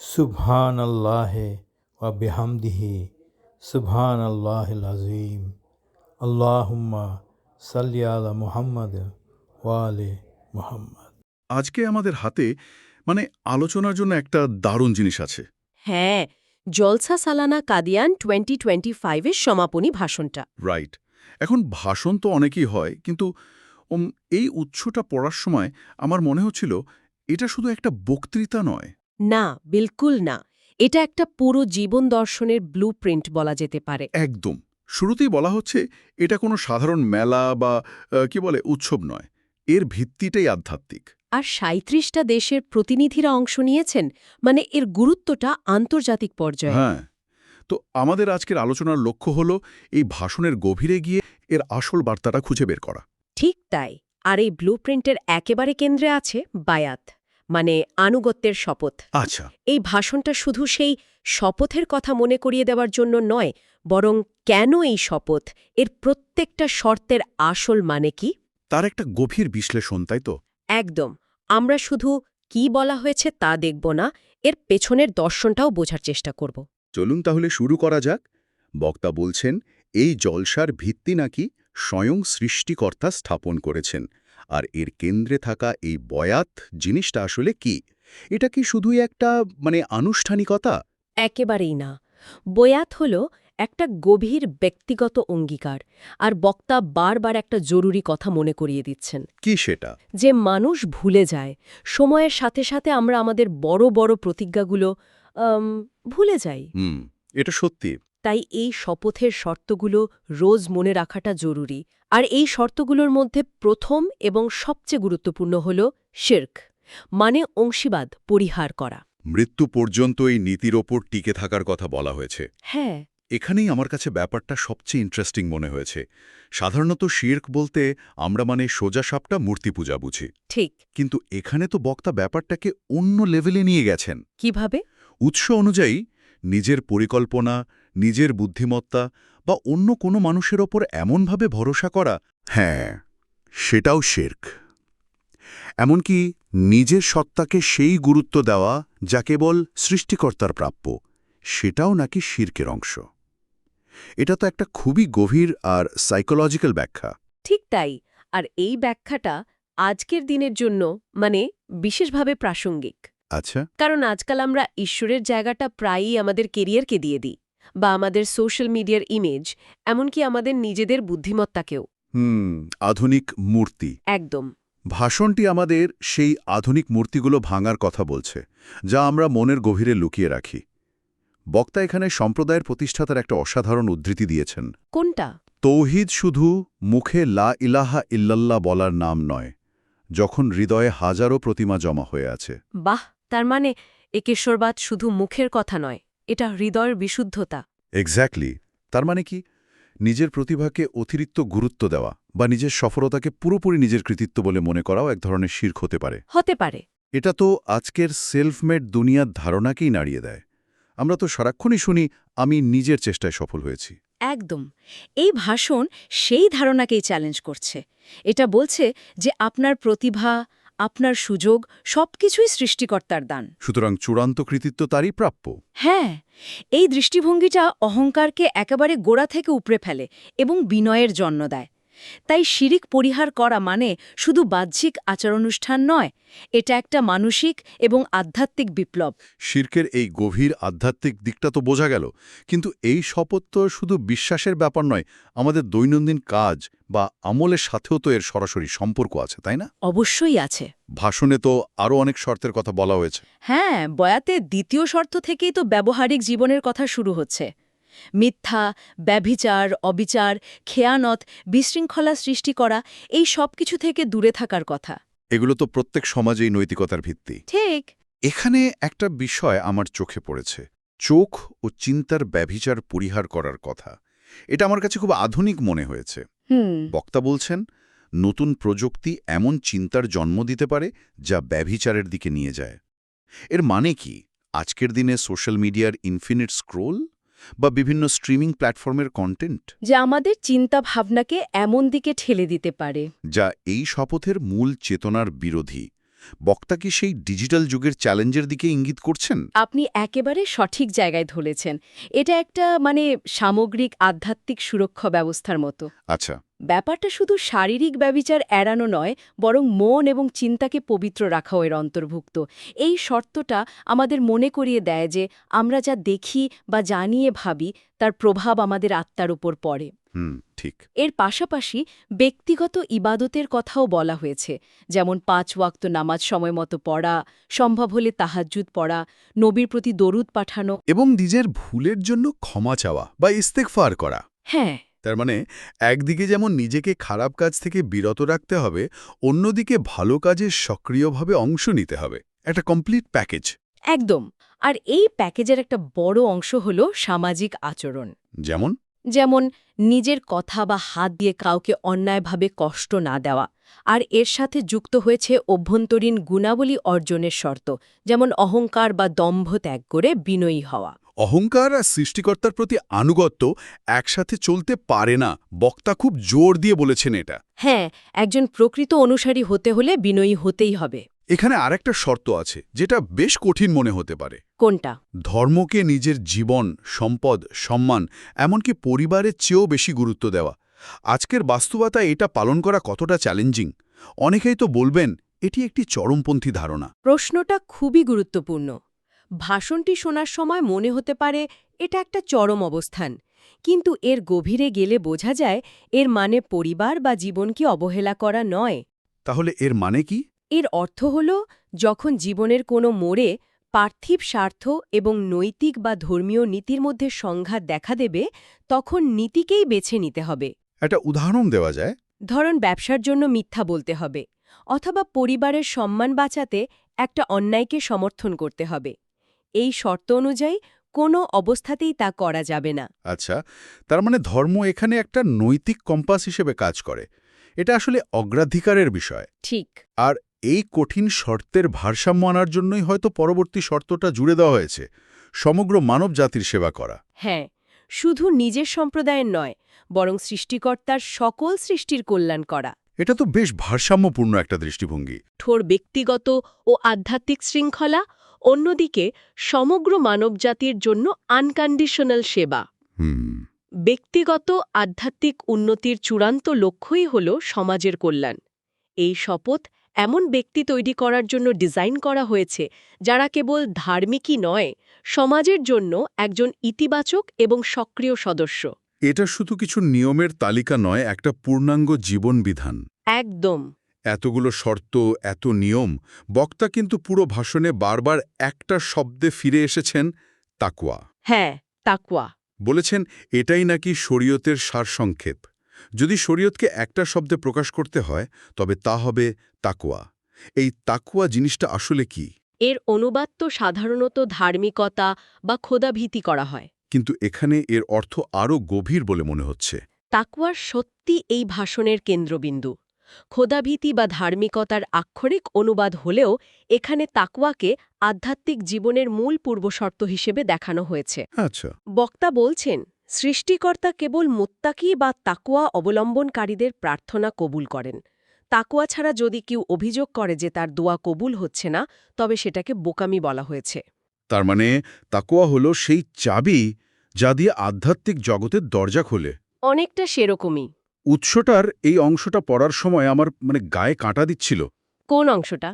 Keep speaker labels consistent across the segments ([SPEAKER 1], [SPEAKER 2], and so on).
[SPEAKER 1] সুবহান আল্লাহ ওয়া বিহামদিহি সুবহান আল্লাহ আজিম আল্লাহুম্মা সাল্লি আলা মুহাম্মদ ওয়া আলি মুহাম্মদ।
[SPEAKER 2] আজকে আমাদের হাতে মানে আলোচনার জন্য একটা দারুণ জিনিস আছে।
[SPEAKER 3] হ্যাঁ জলসা সালানা কাদিয়ান টোয়েন্টি টোয়েন্টি ফাইভের সমাপনী ভাষণটা।
[SPEAKER 2] রাইট এখন ভাষণ তো অনেকই হয় কিন্তু এই উৎসটা পড়ার সময় আমার মনে হচ্ছিল এটা শুধু একটা বক্তৃতা নয়।
[SPEAKER 3] না বিলকুল না। এটা একটা পুরো জীবন দর্শনের ব্লু বলা যেতে পারে।
[SPEAKER 2] একদম। শুরুতেই বলা হচ্ছে এটা কোনো সাধারণ মেলা বা কি বলে উৎসব নয়। এর ভিত্তিটাই আধ্যাত্মিক।
[SPEAKER 3] আর সাঁত্রিশটা দেশের প্রতিনিধিরা অংশ নিয়েছেন মানে এর গুরুত্বটা আন্তর্জাতিক পর্যায়ে।
[SPEAKER 2] হ্যাঁ। তো আমাদের আজকের আলোচনার লক্ষ্য হল এই ভাষণের গভীরে গিয়ে এর আসল বার্তাটা খুঁজে বের করা।
[SPEAKER 3] ঠিক তাই। আর এই ব্লু একেবারে কেন্দ্রে আছে বায়াত। মানে আনুগত্যের শপথ।
[SPEAKER 2] আচ্ছা।
[SPEAKER 3] এই ভাষণটা শুধু সেই শপথের কথা মনে করিয়ে দেওয়ার জন্য নয় বরং কেন এই শপথ? এর প্রত্যেকটা শর্তের আসল মানে কি?
[SPEAKER 2] তার একটা গভীর বিশ্লেষণ তাই তো?
[SPEAKER 3] একদম। আমরা শুধু কি বলা হয়েছে তা দেখব না এর পেছনের দর্শনটাও বোঝার চেষ্টা করব।
[SPEAKER 2] চলুন তাহলে শুরু করা যাক। বক্তা বলছেন এই জলসার ভিত্তি নাকি স্বয়ং সৃষ্টিকর্তা স্থাপন করেছেন। আর এর কেন্দ্রে থাকা এই বয়াত জিনিসটা আসলে কি? এটা কি শুধুই একটা মানে আনুষ্ঠানিকতা?
[SPEAKER 3] একেবারেই না। বয়াত হল একটা গভীর ব্যক্তিগত অঙ্গীকার আর বক্তা বারবার একটা জরুরি কথা মনে করিয়ে দিচ্ছেন।
[SPEAKER 2] কি সেটা?
[SPEAKER 3] যে মানুষ ভুলে যায় সময়ের সাথে সাথে আমরা আমাদের বড় বড় প্রতিজ্ঞাগুলো ভুলে যাই।
[SPEAKER 2] হুম এটা সত্যি।
[SPEAKER 3] তাই এই শপথের শর্তগুলো রোজ মনে রাখাটা জরুরি। আর এই শর্তগুলোর মধ্যে প্রথম এবং সবচেয়ে গুরুত্বপূর্ণ হল শির্ক মানে অংশীবাদ পরিহার করা।
[SPEAKER 2] মৃত্যু পর্যন্ত এই নীতির ওপর টিকে থাকার কথা বলা হয়েছে।
[SPEAKER 3] হ্যাঁ।
[SPEAKER 2] এখানেই আমার কাছে ব্যাপারটা সবচেয়ে ইন্টারেস্টিং মনে হয়েছে। সাধারণত শির্ক বলতে আমরা মানে সোজা সাপটা মূর্তি পূজা বুঝি।
[SPEAKER 3] ঠিক।
[SPEAKER 2] কিন্তু এখানে তো বক্তা ব্যাপারটাকে অন্য লেভেলে নিয়ে গেছেন।
[SPEAKER 3] কীভাবে?
[SPEAKER 2] উৎস অনুযায়ী নিজের পরিকল্পনা নিজের বুদ্ধিমত্তা বা অন্য কোনো মানুষের ওপর এমনভাবে ভরসা করা হ্যাঁ সেটাও শেরক। এমনকি নিজের সত্তাকে সেই গুরুত্ব দেওয়া যা কেবল সৃষ্টিকর্তার প্রাপ্য সেটাও নাকি শির্কের অংশ। এটা তো একটা খুবই গভীর আর সাইকোলজিক্যাল ব্যাখ্যা।
[SPEAKER 3] ঠিক তাই আর এই ব্যাখ্যাটা আজকের দিনের জন্য মানে বিশেষভাবে প্রাসঙ্গিক।
[SPEAKER 2] আচ্ছা।
[SPEAKER 3] কারণ আজকাল আমরা ঈশ্বরের জায়গাটা প্রায়ই আমাদের কেরিয়ারকে দিয়ে দিই। বা আমাদের সোশ্যাল মিডিয়ার ইমেজ এমনকি আমাদের নিজেদের বুদ্ধিমত্তাকেও।
[SPEAKER 2] হুম আধুনিক মূর্তি।
[SPEAKER 3] একদম।
[SPEAKER 2] ভাষণটি আমাদের সেই আধুনিক মূর্তিগুলো ভাঙার কথা বলছে যা আমরা মনের গভীরে লুকিয়ে রাখি। বক্তা এখানে সম্প্রদায়ের প্রতিষ্ঠাতার একটা অসাধারণ উদ্ধৃতি দিয়েছেন।
[SPEAKER 3] কোনটা?
[SPEAKER 2] তৌহিদ শুধু মুখে লা ইলাহা ইল্লাল্লাহ বলার নাম নয় যখন হৃদয়ে হাজারো প্রতিমা জমা হয়ে আছে।
[SPEAKER 3] বাহ! তার মানে একেশ্বরবাদ শুধু মুখের কথা নয়। এটা হৃদয়ের বিশুদ্ধতা।
[SPEAKER 2] এক্স্যাক্টলি তার মানে কি? নিজের প্রতিভাকে অতিরিক্ত গুরুত্ব দেওয়া বা নিজের সফলতাকে পুরোপুরি নিজের কৃতিত্ব বলে মনে করাও এক ধরনের শির্ক হতে পারে।
[SPEAKER 3] হতে পারে।
[SPEAKER 2] এটা তো আজকের সেলফমেড দুনিয়ার ধারণাকেই নাড়িয়ে দেয়। আমরা তো সারাক্ষণই শুনি আমি নিজের চেষ্টায় সফল হয়েছি।
[SPEAKER 4] একদম। এই ভাষণ সেই ধারণাকেই চ্যালেঞ্জ করছে। এটা বলছে যে আপনার প্রতিভা আপনার সুযোগ সবকিছুই সৃষ্টিকর্তার দান।
[SPEAKER 2] সুতরাং চূড়ান্ত কৃতিত্ব তারই প্রাপ্য।
[SPEAKER 4] হ্যাঁ এই দৃষ্টিভঙ্গিটা অহংকারকে একেবারে গোড়া থেকে উপড়ে ফেলে এবং বিনয়ের জন্ম দেয়। তাই শিরিক পরিহার করা মানে শুধু বাহ্যিক আচারানুষ্ঠান নয় এটা একটা মানসিক এবং আধ্যাত্মিক বিপ্লব।
[SPEAKER 2] শির্কের এই গভীর আধ্যাত্মিক দিকটা তো বোঝা গেল কিন্তু এই শপথ তো শুধু বিশ্বাসের ব্যাপার নয় আমাদের দৈনন্দিন কাজ বা আমলের সাথেও তো এর সরাসরি সম্পর্ক আছে তাই না?
[SPEAKER 4] অবশ্যই আছে।
[SPEAKER 2] ভাষণে তো আরও অনেক শর্তের কথা বলা হয়েছে।
[SPEAKER 4] হ্যাঁ বয়াতে দ্বিতীয় শর্ত থেকেই তো ব্যবহারিক জীবনের কথা শুরু হচ্ছে। মিথ্যা ব্যভিচার অবিচার খেয়ানত বিশৃঙ্খলা সৃষ্টি করা এই সব কিছু থেকে দূরে থাকার কথা।
[SPEAKER 2] এগুলো তো প্রত্যেক সমাজেই নৈতিকতার ভিত্তি।
[SPEAKER 4] ঠিক।
[SPEAKER 2] এখানে একটা বিষয় আমার চোখে পড়েছে চোখ ও চিন্তার ব্যভিচার পরিহার করার কথা। এটা আমার কাছে খুব আধুনিক মনে হয়েছে।
[SPEAKER 4] হুম।
[SPEAKER 2] বক্তা বলছেন নতুন প্রযুক্তি এমন চিন্তার জন্ম দিতে পারে যা ব্যভিচারের দিকে নিয়ে যায়। এর মানে কি? আজকের দিনে সোশ্যাল মিডিয়ার ইনফিনিট স্ক্রোল? বা বিভিন্ন স্ট্রিমিং প্ল্যাটফর্মের কন্টেন্ট
[SPEAKER 4] যা আমাদের চিন্তা ভাবনাকে এমন দিকে ঠেলে দিতে পারে।
[SPEAKER 2] যা এই শপথের মূল চেতনার বিরোধী। বক্তা কি সেই ডিজিটাল যুগের চ্যালেঞ্জের দিকে ইঙ্গিত করছেন?
[SPEAKER 4] আপনি একেবারে সঠিক জায়গায় ধরেছেন। এটা একটা মানে সামগ্রিক আধ্যাত্মিক সুরক্ষা ব্যবস্থার মতো।
[SPEAKER 2] আচ্ছা।
[SPEAKER 4] ব্যাপারটা শুধু শারীরিক ব্যবিচার এড়ানো নয় বরং মন এবং চিন্তাকে পবিত্র রাখাও এর অন্তর্ভুক্ত। এই শর্তটা আমাদের মনে করিয়ে দেয় যে আমরা যা দেখি বা জানিয়ে ভাবি তার প্রভাব আমাদের আত্মার উপর পড়ে।
[SPEAKER 2] হুম ঠিক।
[SPEAKER 4] এর পাশাপাশি ব্যক্তিগত ইবাদতের কথাও বলা হয়েছে যেমন পাঁচ ওয়াক্ত নামাজ সময় মতো পড়া সম্ভব হলে তাহাজ্জুদ পড়া নবীর প্রতি দরুদ পাঠানো।
[SPEAKER 2] এবং নিজের ভুলের জন্য ক্ষমা চাওয়া বা ইস্তেকফার করা।
[SPEAKER 4] হ্যাঁ।
[SPEAKER 2] তার মানে একদিকে যেমন নিজেকে খারাপ কাজ থেকে বিরত রাখতে হবে অন্যদিকে ভালো কাজে সক্রিয়ভাবে অংশ নিতে হবে। একটা কমপ্লিট প্যাকেজ।
[SPEAKER 4] একদম। আর এই প্যাকেজের একটা বড় অংশ হল সামাজিক আচরণ।
[SPEAKER 2] যেমন?
[SPEAKER 4] যেমন নিজের কথা বা হাত দিয়ে কাউকে অন্যায়ভাবে কষ্ট না দেওয়া। আর এর সাথে যুক্ত হয়েছে অভ্যন্তরীণ গুণাবলী অর্জনের শর্ত যেমন অহংকার বা দম্ভ ত্যাগ করে বিনয়ী হওয়া।
[SPEAKER 2] অহংকার আর সৃষ্টিকর্তার প্রতি আনুগত্য একসাথে চলতে পারে না। বক্তা খুব জোর দিয়ে বলেছেন এটা।
[SPEAKER 4] হ্যাঁ একজন প্রকৃত অনুসারী হতে হলে বিনয়ী হতেই হবে।
[SPEAKER 2] এখানে আরেকটা শর্ত আছে যেটা বেশ কঠিন মনে হতে পারে।
[SPEAKER 4] কোনটা?
[SPEAKER 2] ধর্মকে নিজের জীবন সম্পদ সম্মান এমনকি পরিবারের চেয়েও বেশি গুরুত্ব দেওয়া। আজকের বাস্তবতায় এটা পালন করা কতটা চ্যালেঞ্জিং অনেকেই তো বলবেন এটি একটি চরমপন্থী ধারণা।
[SPEAKER 3] প্রশ্নটা খুবই গুরুত্বপূর্ণ। ভাষণটি শোনার সময় মনে হতে পারে এটা একটা চরম অবস্থান। কিন্তু এর গভীরে গেলে বোঝা যায় এর মানে পরিবার বা জীবনকে অবহেলা করা নয়।
[SPEAKER 2] তাহলে এর মানে কি?
[SPEAKER 3] এর অর্থ হল যখন জীবনের কোনো মোড়ে পার্থিব স্বার্থ এবং নৈতিক বা ধর্মীয় নীতির মধ্যে সংঘাত দেখা দেবে তখন নীতিকেই বেছে নিতে হবে।
[SPEAKER 2] একটা উদাহরণ দেওয়া যায়।
[SPEAKER 3] ধরন ব্যবসার জন্য মিথ্যা বলতে হবে অথবা পরিবারের সম্মান বাঁচাতে একটা অন্যায়কে সমর্থন করতে হবে। এই শর্ত অনুযায়ী কোনো অবস্থাতেই তা করা যাবে না।
[SPEAKER 2] আচ্ছা তার মানে ধর্ম এখানে একটা নৈতিক কম্পাস হিসেবে কাজ করে। এটা আসলে অগ্রাধিকারের বিষয়।
[SPEAKER 3] ঠিক।
[SPEAKER 2] আর এই কঠিন শর্তের ভারসাম্য আনার জন্যই হয়তো পরবর্তী শর্তটা জুড়ে দেওয়া হয়েছে সমগ্র মানব জাতির সেবা করা।
[SPEAKER 3] হ্যাঁ শুধু নিজের সম্প্রদায়ের নয় বরং সৃষ্টিকর্তার সকল সৃষ্টির কল্যাণ করা।
[SPEAKER 2] এটা তো বেশ ভারসাম্যপূর্ণ একটা দৃষ্টিভঙ্গি।
[SPEAKER 3] ঠোর ব্যক্তিগত ও আধ্যাত্মিক শৃঙ্খলা অন্যদিকে সমগ্র মানবজাতির জন্য আনকন্ডিশনাল সেবা।
[SPEAKER 2] হুম।
[SPEAKER 3] ব্যক্তিগত আধ্যাত্মিক উন্নতির চূড়ান্ত লক্ষ্যই হল সমাজের কল্যাণ। এই শপথ এমন ব্যক্তি তৈরি করার জন্য ডিজাইন করা হয়েছে যারা কেবল ধার্মিকই নয় সমাজের জন্য একজন ইতিবাচক এবং সক্রিয় সদস্য।
[SPEAKER 2] এটা শুধু কিছু নিয়মের তালিকা নয় একটা পূর্ণাঙ্গ জীবন বিধান
[SPEAKER 3] একদম।
[SPEAKER 2] এতগুলো শর্ত এত নিয়ম বক্তা কিন্তু পুরো ভাষণে বারবার একটা শব্দে ফিরে এসেছেন তাকুয়া
[SPEAKER 3] হ্যাঁ তাকুয়া
[SPEAKER 2] বলেছেন এটাই নাকি শরীয়তের সারসংক্ষেপ। যদি শরীয়তকে একটা শব্দে প্রকাশ করতে হয় তবে তা হবে তাকুয়া এই তাকুয়া জিনিসটা আসলে কি?
[SPEAKER 3] এর অনুবাদ তো সাধারণত ধার্মিকতা বা ক্ষোধাভীতি করা হয়।
[SPEAKER 2] কিন্তু এখানে এর অর্থ আরও গভীর বলে মনে হচ্ছে।
[SPEAKER 3] তাকুয়ার সত্যি এই ভাষণের কেন্দ্রবিন্দু। ক্ষোধাভীতি বা ধার্মিকতার আক্ষরিক অনুবাদ হলেও এখানে তাকুয়াকে আধ্যাত্মিক জীবনের মূল পূর্বশর্ত হিসেবে দেখানো হয়েছে।
[SPEAKER 2] আচ্ছা।
[SPEAKER 3] বক্তা বলছেন সৃষ্টিকর্তা কেবল মোত্তাকি বা তাকুয়া অবলম্বনকারীদের প্রার্থনা কবুল করেন। তাকুয়া ছাড়া যদি কেউ অভিযোগ করে যে তার দোয়া কবুল হচ্ছে না তবে সেটাকে বোকামি বলা হয়েছে।
[SPEAKER 2] তার মানে তাকুয়া হলো সেই চাবি যা দিয়ে আধ্যাত্মিক জগতের দরজা খোলে।
[SPEAKER 3] অনেকটা সেরকমই।
[SPEAKER 2] উৎসটার এই অংশটা পড়ার সময় আমার মানে গায়ে কাঁটা দিচ্ছিল।
[SPEAKER 3] কোন অংশটা?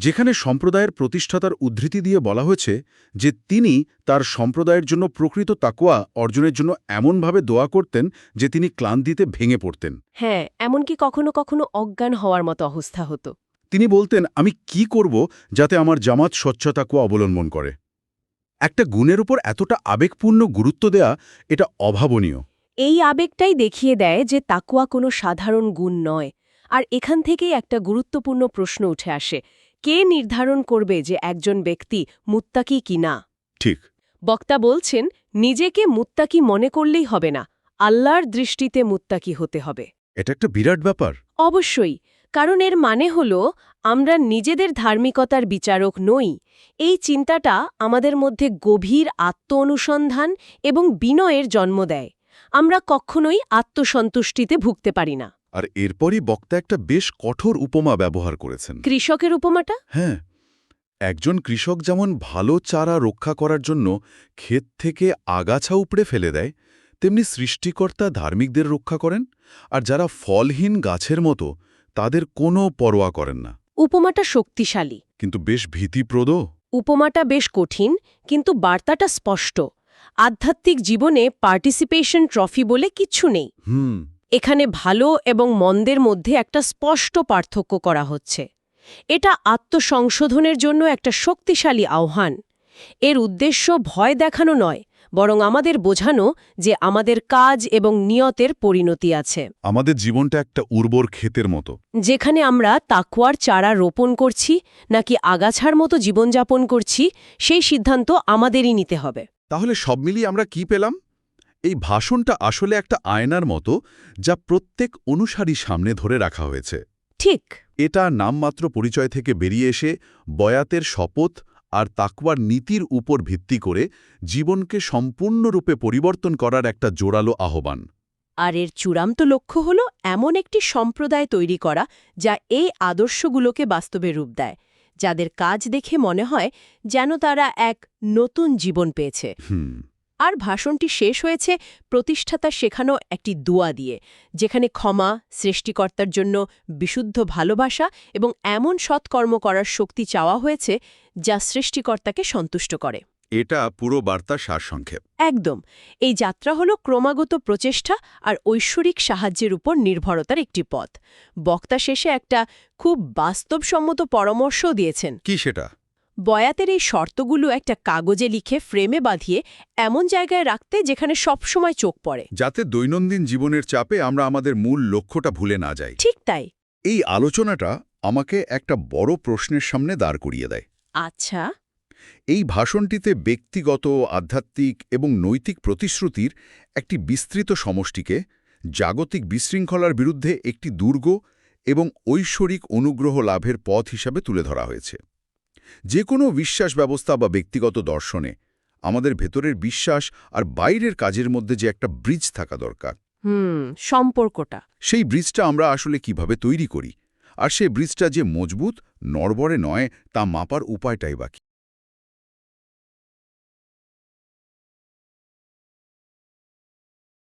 [SPEAKER 2] যেখানে সম্প্রদায়ের প্রতিষ্ঠাতার উদ্ধৃতি দিয়ে বলা হয়েছে যে তিনি তার সম্প্রদায়ের জন্য প্রকৃত তাকুয়া অর্জনের জন্য এমনভাবে দোয়া করতেন যে তিনি ক্লান্তিতে ভেঙে পড়তেন।
[SPEAKER 3] হ্যাঁ এমনকি কখনো কখনো অজ্ঞান হওয়ার মতো অবস্থা হতো।
[SPEAKER 2] তিনি বলতেন আমি কি করব যাতে আমার জামাত স্বচ্ছ তাকুয়া অবলম্বন করে? একটা গুণের উপর এতটা আবেগপূর্ণ গুরুত্ব দেয়া এটা অভাবনীয়।
[SPEAKER 3] এই আবেগটাই দেখিয়ে দেয় যে তাকুয়া কোনো সাধারণ গুণ নয়। আর এখান থেকেই একটা গুরুত্বপূর্ণ প্রশ্ন উঠে আসে কে নির্ধারণ করবে যে একজন ব্যক্তি মুত্তাকি কি না?
[SPEAKER 2] ঠিক।
[SPEAKER 3] বক্তা বলছেন নিজেকে মুত্তাকি মনে করলেই হবে না আল্লাহর দৃষ্টিতে মুত্তাকি হতে হবে।
[SPEAKER 2] এটা একটা বিরাট ব্যাপার।
[SPEAKER 3] অবশ্যই কারণ এর মানে হল আমরা নিজেদের ধার্মিকতার বিচারক নই। এই চিন্তাটা আমাদের মধ্যে গভীর আত্ম অনুসন্ধান এবং বিনয়ের জন্ম দেয়। আমরা কখনোই আত্মসন্তুষ্টিতে ভুগতে পারি না।
[SPEAKER 2] আর এরপরই বক্তা একটা বেশ কঠোর উপমা ব্যবহার করেছেন।
[SPEAKER 3] কৃষকের উপমাটা?
[SPEAKER 2] হ্যাঁ। একজন কৃষক যেমন ভালো চারা রক্ষা করার জন্য ক্ষেত থেকে আগাছা উপড়ে ফেলে দেয় তেমনি সৃষ্টিকর্তা ধার্মিকদের রক্ষা করেন আর যারা ফলহীন গাছের মতো তাদের কোনো পরোয়া করেন না।
[SPEAKER 3] উপমাটা শক্তিশালী।
[SPEAKER 2] কিন্তু বেশ ভীতিপ্রদ
[SPEAKER 3] উপমাটা বেশ কঠিন কিন্তু বার্তাটা স্পষ্ট। আধ্যাত্মিক জীবনে পার্টিসিপেশন ট্রফি বলে কিচ্ছু নেই।
[SPEAKER 2] হুম।
[SPEAKER 3] এখানে ভালো এবং মন্দের মধ্যে একটা স্পষ্ট পার্থক্য করা হচ্ছে। এটা আত্মসংশোধনের জন্য একটা শক্তিশালী আহ্বান। এর উদ্দেশ্য ভয় দেখানো নয় বরং আমাদের বোঝানো যে আমাদের কাজ এবং নিয়তের পরিণতি আছে।
[SPEAKER 2] আমাদের জীবনটা একটা উর্বর ক্ষেতের মতো।
[SPEAKER 3] যেখানে আমরা তাকুয়ার চারা রোপণ করছি নাকি আগাছার মতো জীবনযাপন করছি সেই সিদ্ধান্ত আমাদেরই নিতে হবে।
[SPEAKER 2] তাহলে সব মিলিয়ে আমরা কি পেলাম? এই ভাষণটা আসলে একটা আয়নার মতো যা প্রত্যেক অনুসারী সামনে ধরে রাখা হয়েছে।
[SPEAKER 3] ঠিক।
[SPEAKER 2] এটা নামমাত্র পরিচয় থেকে বেরিয়ে এসে বয়াতের শপথ আর তাকওয়ার নীতির উপর ভিত্তি করে জীবনকে সম্পূর্ণরূপে পরিবর্তন করার একটা জোরালো আহ্বান।
[SPEAKER 3] আর এর চূড়ান্ত লক্ষ্য হল এমন একটি সম্প্রদায় তৈরি করা যা এই আদর্শগুলোকে বাস্তবে রূপ দেয় যাদের কাজ দেখে মনে হয় যেন তারা এক নতুন জীবন পেয়েছে।
[SPEAKER 2] হুম।
[SPEAKER 3] আর ভাষণটি শেষ হয়েছে প্রতিষ্ঠাতা শেখানো একটি দোয়া দিয়ে যেখানে ক্ষমা সৃষ্টিকর্তার জন্য বিশুদ্ধ ভালোবাসা এবং এমন সৎকর্ম করার শক্তি চাওয়া হয়েছে যা সৃষ্টিকর্তাকে সন্তুষ্ট করে।
[SPEAKER 2] এটা পুরো বার্তার সারসংক্ষেপ।
[SPEAKER 3] একদম। এই যাত্রা হল ক্রমাগত প্রচেষ্টা আর ঐশ্বরিক সাহায্যের উপর নির্ভরতার একটি পথ। বক্তা শেষে একটা খুব বাস্তবসম্মত পরামর্শও দিয়েছেন।
[SPEAKER 2] কি সেটা?
[SPEAKER 3] বয়াতের এই শর্তগুলো একটা কাগজে লিখে ফ্রেমে বাঁধিয়ে এমন জায়গায় রাখতে যেখানে সবসময় চোখ পড়ে।
[SPEAKER 2] যাতে দৈনন্দিন জীবনের চাপে আমরা আমাদের মূল লক্ষ্যটা ভুলে না যাই।
[SPEAKER 3] ঠিক তাই।
[SPEAKER 2] এই আলোচনাটা আমাকে একটা বড় প্রশ্নের সামনে দাঁড় করিয়ে দেয়।
[SPEAKER 3] আচ্ছা।
[SPEAKER 2] এই ভাষণটিতে ব্যক্তিগত আধ্যাত্মিক এবং নৈতিক প্রতিশ্রুতির একটি বিস্তৃত সমষ্টিকে জাগতিক বিশৃঙ্খলার বিরুদ্ধে একটি দুর্গ এবং ঐশ্বরিক অনুগ্রহ লাভের পথ হিসাবে তুলে ধরা হয়েছে। যে কোনো বিশ্বাস ব্যবস্থা বা ব্যক্তিগত দর্শনে আমাদের ভেতরের বিশ্বাস আর বাইরের কাজের মধ্যে যে একটা ব্রিজ থাকা দরকার।
[SPEAKER 3] হুম সম্পর্কটা।
[SPEAKER 2] সেই ব্রিজটা আমরা আসলে কীভাবে তৈরি করি? আর সেই ব্রিজটা যে মজবুত নড়বড়ে নয় তা মাপার উপায়টাই বাকি